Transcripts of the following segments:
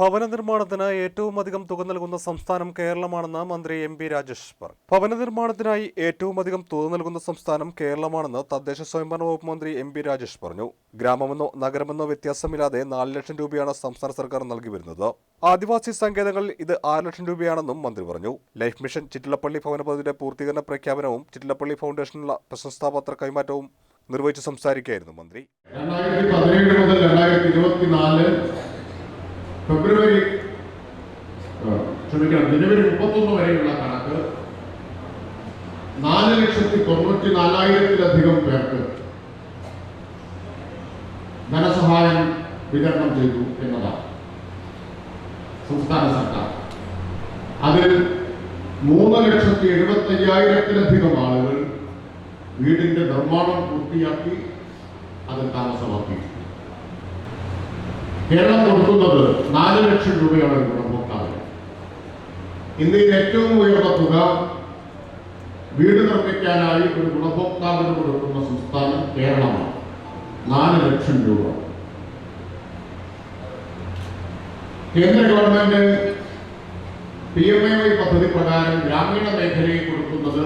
ഭവന നിർമ്മാണത്തിന് ഏറ്റവും അധികം തുക നൽകുന്ന സംസ്ഥാനം കേരളമാണെന്ന് മന്ത്രി എം പി രാജേഷ് പറഞ്ഞു. ഭവന നിർമ്മാണത്തിനായി ഏറ്റവും അധികം തുക നൽകുന്ന സംസ്ഥാനം കേരളമാണെന്ന് തദ്ദേശ സ്വയംഭരണ വകുപ്പ് മന്ത്രി എം പി രാജേഷ് പറഞ്ഞു. ഗ്രാമമെന്നോ നഗരമെന്നോ വ്യത്യാസമില്ലാതെ നാല് ലക്ഷം രൂപയാണ് സംസ്ഥാന സർക്കാർ നൽകി വരുന്നത്. ആദിവാസി സങ്കേതങ്ങളിൽ ഇത് ആറ് ലക്ഷം രൂപയാണെന്നും മന്ത്രി പറഞ്ഞു. ലൈഫ് മിഷൻ ചിറ്റിലപ്പള്ളി ഭവന പദ്ധതിയുടെ പൂർത്തീകരണ പ്രഖ്യാപനവും ചിറ്റിലപ്പള്ളി ഫൗണ്ടേഷനുള്ള പ്രശസ്താപത്ര കൈമാറ്റവും നിർവഹിച്ച് സംസാരിക്കുകയായിരുന്നു മന്ത്രി. രണ്ടായിരത്തി പതിനേഴ് മുതൽ രണ്ടായിരത്തി ഇരുപത്തിനാല് ഫെബ്രുവരി ക്ഷമിക്കണം ജനുവരി മുപ്പത്തൊന്ന് വരെയുള്ള കണക്ക് നാല് ലക്ഷത്തി തൊണ്ണൂറ്റി നാലായിരത്തിലധികം പേർക്ക് ധനസഹായം വിതരണം ചെയ്തു എന്നതാണ് സംസ്ഥാന സർക്കാർ. അതിൽ മൂന്ന് ലക്ഷത്തി എഴുപത്തി അയ്യായിരത്തിലധികം ആളുകൾ വീടിന്റെ നിർമ്മാണം പൂർത്തിയാക്കി അത് താമസമാക്കി. കേരളം കൊടുക്കുന്നത് നാല് ലക്ഷം രൂപയാണ് ഗുണഭോക്താവിന് ഇന്ത്യയിൽ ഏറ്റവും ഉയർന്ന തുക വീട് നിർമ്മിക്കാനായി ഒരു ഗുണഭോക്താവിന് കൊടുക്കുന്ന സംസ്ഥാനം കേരളമാണ്. നാല് ലക്ഷം രൂപ. കേന്ദ്ര government P M A Y പദ്ധതി പ്രകാരം ഗ്രാമീണ മേഖലയിൽ കൊടുക്കുന്നത്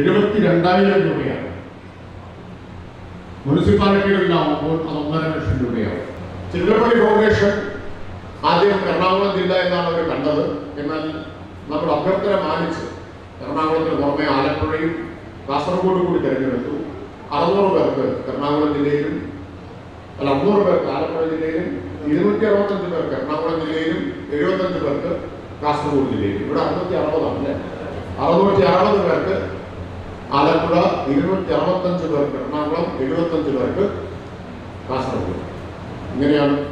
എഴുപത്തിരണ്ടായിരം രൂപയാണ്. മുനിസിപ്പാലിറ്റികളിലാവുമ്പോൾ അത് ഒന്നര ലക്ഷം രൂപയാവും ചില്ലപ്പള്ളി ഫൗണ്ടേഷൻ ആദ്യം എറണാകുളം ജില്ല എന്നാണ് അവർ കണ്ടത്. എന്നാൽ നമ്മൾ അഭ്യർത്ഥന മാനിച്ച് എറണാകുളത്തിന് പുറമെ ആലപ്പുഴയും കാസർഗോഡ് കൂടി തിരഞ്ഞെടുത്തു. അറുന്നൂറ് പേർക്ക് എറണാകുളം ജില്ലയിലും അല്ല അറുന്നൂറ് പേർക്ക് ആലപ്പുഴ ജില്ലയിലും ഇരുന്നൂറ്റി അറുപത്തഞ്ച് പേർക്ക് എറണാകുളം ജില്ലയിലും എഴുപത്തഞ്ച് പേർക്ക് കാസർഗോഡ് ജില്ലയിലും. ഇവിടെ അറുന്നൂറ്റി അറുപതാണ് അറുന്നൂറ്റി അറുപത് പേർക്ക് ആലപ്പുഴ ഇരുന്നൂറ്റി അറുപത്തഞ്ച് പേർക്ക് എറണാകുളം എഴുപത്തഞ്ച് പേർക്ക് കാസർഗോഡ് ഇങ്ങനെയാണ്